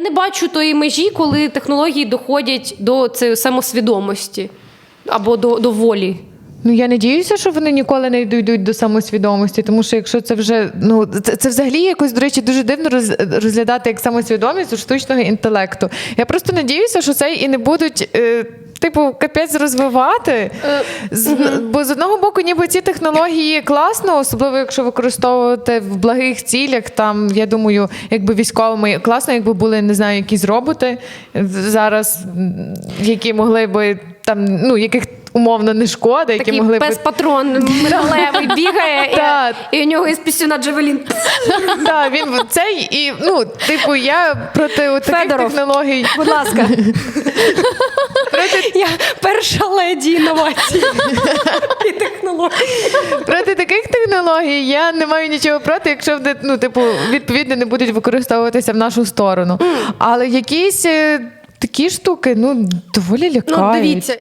Не бачу тої межі, коли технології доходять до цієї самосвідомості або до, до волі. Ну я надіюся, що вони ніколи не дійдуть до самосвідомості, тому що якщо це вже ну це, це взагалі якось, до речі, дуже дивно розглядати як самосвідомість у штучного інтелекту. Я просто надіюся, що це і не будуть. Е, Типу, капець розвивати. Бо з одного боку, ніби ці технології класно, особливо якщо використовувати в благих цілях. Там я думаю, якби військовими класно, якби були не знаю, якісь роботи зараз, які могли би там, ну яких умовно не шкода, які Такий могли пес патрон миралевий бігає, і, і у нього із пісюна Джавелін. Так, він цей і ну, типу, я проти таких технологій. Будь ласка. Перша леді інновацій і технологій. Проти таких технологій я не маю нічого проти, якщо ну, типу, відповідно не будуть використовуватися в нашу сторону. Але якісь е, такі штуки, ну, доволі лякають. Ну, дивіться,